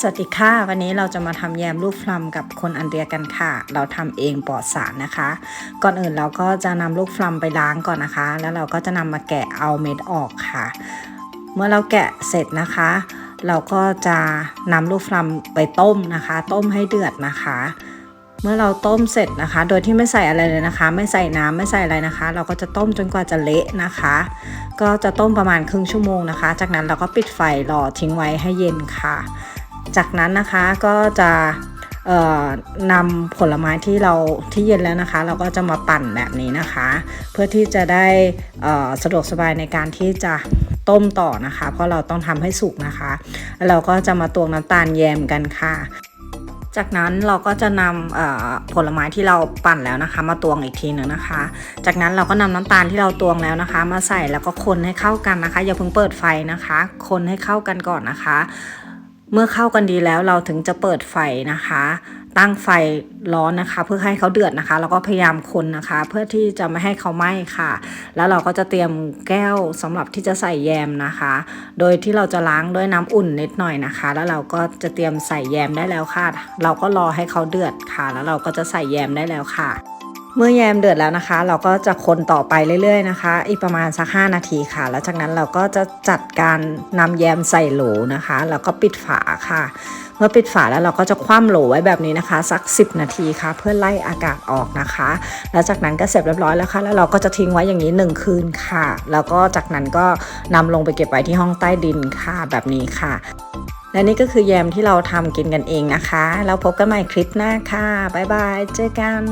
สวัสดีค่ะ วันนี้เราจะมาทำแยมลูกฟลัมกับคนอันเดียกันค่ะ เราทำเองปลอดสารนะคะ ก่อนอื่นเราก็จะนำลูกฟลัมไปล้างก่อนนะคะ แล้วเราก็จะนำมาแกะเอาเม็ดออกค่ะ เมื่อเราแกะเสร็จนะคะ เราก็จะนำลูกฟลัมไปต้มนะคะ ต้มให้เดือดนะคะ เมื่อเราต้มเสร็จนะคะ โดยที่ไม่ใส่อะไรเลยนะคะ ไม่ใส่น้ำไม่ใส่อะไรนะคะ เราก็จะต้มจนกว่าจะเละนะคะ ก็จะต้มประมาณครึ่งชั่วโมงนะคะ จากนั้นเราก็ปิดไฟรอทิ้งไว้ให้เย็นค่ะ จากนั้นนะคะก็จะนำผลไม้ที่เราที่เย็นแล้วนะคะ เราก็จะมาปั่นแบบนี้นะคะ เพื่อที่จะได้สะดวกสบายในการที่จะต้มต่อนะคะ เพราะเราต้องทำให้สุกนะคะ เราก็จะมาตวงน้ำตาลแยมกันค่ะ จากนั้นเราก็จะนำผลไม้ที่เราปั่นแล้วนะคะ มาตวงอีกทีหนึ่งนะคะ จากนั้นเราก็นำน้ำตาลที่เราตวงแล้วนะคะ มาใส่แล้วก็คนให้เข้ากันนะคะ อย่าเพิ่งเปิดไฟนะคะ คนให้เข้ากันก่อนนะคะ เมื่อเข้ากันดีแล้วเราถึงจะเปิดไฟนะคะ ตั้งไฟร้อนนะคะ เพื่อให้เขาเดือดนะคะ แล้วก็พยายามคนนะคะ เพื่อที่จะไม่ให้เขาไหม้ค่ะ แล้วเราก็จะเตรียมแก้วสำหรับที่จะใส่แยมนะคะ โดยที่เราจะล้างด้วยน้ำอุ่นนิดหน่อยนะคะ แล้วเราก็จะเตรียมใส่แยมได้แล้วค่ะ เราก็รอให้เขาเดือดค่ะ แล้วเราก็จะใส่แยมได้แล้วค่ะ เมื่อแยมเดือดแล้วนะคะ เราก็จะคนต่อไปเรื่อยๆนะคะ อีกประมาณสัก 5 นาทีค่ะ แล้วจากนั้นเราก็จะจัดการนำแยมใส่โหลนะคะ แล้วก็ปิดฝาค่ะ เมื่อปิดฝาแล้วเราก็จะคว่ำโหลไว้แบบนี้นะคะ สัก 10 นาทีค่ะ เพื่อไล่อากาศออกนะคะ แล้วจากนั้นก็เสร็จเรียบร้อยแล้วค่ะ แล้วเราก็จะทิ้งไว้อย่างนี้ 1 คืนค่ะ แล้วก็จากนั้นก็นำลงไปเก็บไว้ที่ห้องใต้ดินค่ะแบบนี้ค่ะและนี่ก็คือแยมที่เราทำกินกันเองนะคะ แล้วพบกันใหม่คลิปหน้าค่ะ บ๊ายบาย เจอกัน